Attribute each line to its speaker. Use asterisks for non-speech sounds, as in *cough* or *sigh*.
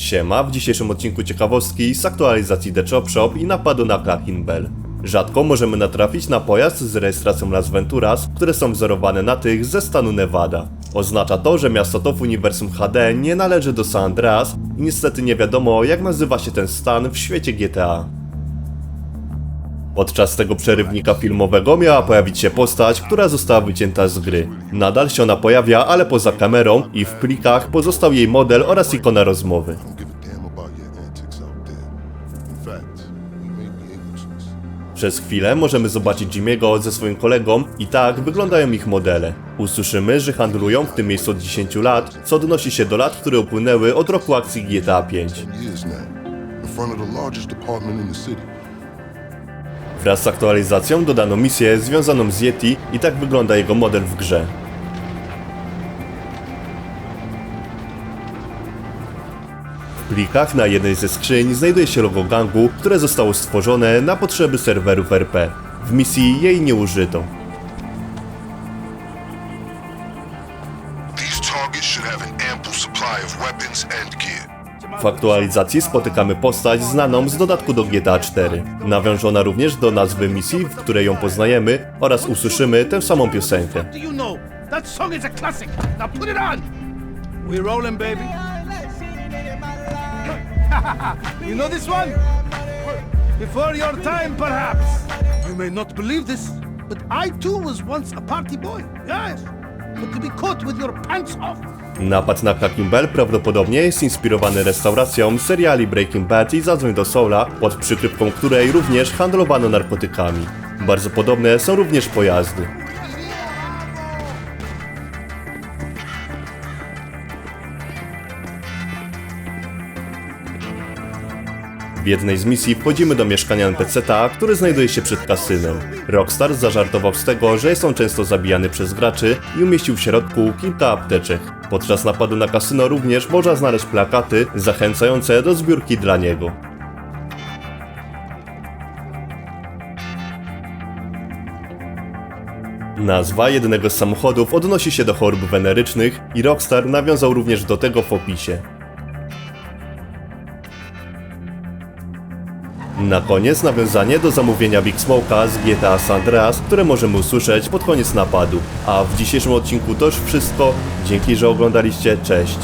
Speaker 1: Siema, w dzisiejszym odcinku ciekawostki z aktualizacji The Chop Shop i napadu na Clacking Bell. Rzadko możemy natrafić na pojazd z rejestracją Las Venturas, które są wzorowane na tych ze stanu Nevada. Oznacza to, że miasto to w uniwersum HD nie należy do San Andreas i niestety nie wiadomo jak nazywa się ten stan w świecie GTA. Podczas tego przerywnika filmowego miała pojawić się postać, która została wycięta z gry. Nadal się ona pojawia, ale poza kamerą i w plikach pozostał jej model oraz ikona rozmowy. Przez chwilę możemy zobaczyć Jimmy'ego ze swoim kolegą i tak wyglądają ich modele. Usłyszymy, że handlują w tym miejscu od 10 lat, co odnosi się do lat, które upłynęły od roku akcji GTA 5. Wraz z aktualizacją dodano misję związaną z Yeti i tak wygląda jego model w grze. W plikach na jednej ze skrzyń znajduje się logo gangu, które zostało stworzone na potrzeby serwerów RP. W misji jej nie użyto.
Speaker 2: These targets should have an ample supply of weapons and gear.
Speaker 1: W aktualizacji spotykamy postać znaną z dodatku do GTA 4. Nawiąże ona również do nazwy misji, w której ją poznajemy oraz usłyszymy tę samą piosenkę. *laughs*
Speaker 3: you know this one? Before your time, perhaps. You may not believe this, but I too was once a party boy. Yes. But to be caught with your pants off.
Speaker 1: Napad na Cracking Bell prawdopodobnie jest inspirowany restauracją seriali Breaking Bad i Zadzwoń do Soula, pod przykrywką której również handlowano narkotykami. Bardzo podobne są również pojazdy. W jednej z misji wchodzimy do mieszkania NPC-ta, który znajduje się przed kasynem. Rockstar zażartował z tego, że jest on często zabijany przez graczy i umieścił w środku kilka apteczek. Podczas napadu na kasyno również można znaleźć plakaty zachęcające do zbiórki dla niego. Nazwa jednego z samochodów odnosi się do chorób wenerycznych i Rockstar nawiązał również do tego w opisie. Na koniec nawiązanie do zamówienia Big Smoke'a z GTA San Andreas, które możemy usłyszeć pod koniec napadu. A w dzisiejszym odcinku to już wszystko. Dzięki, że oglądaliście. Cześć.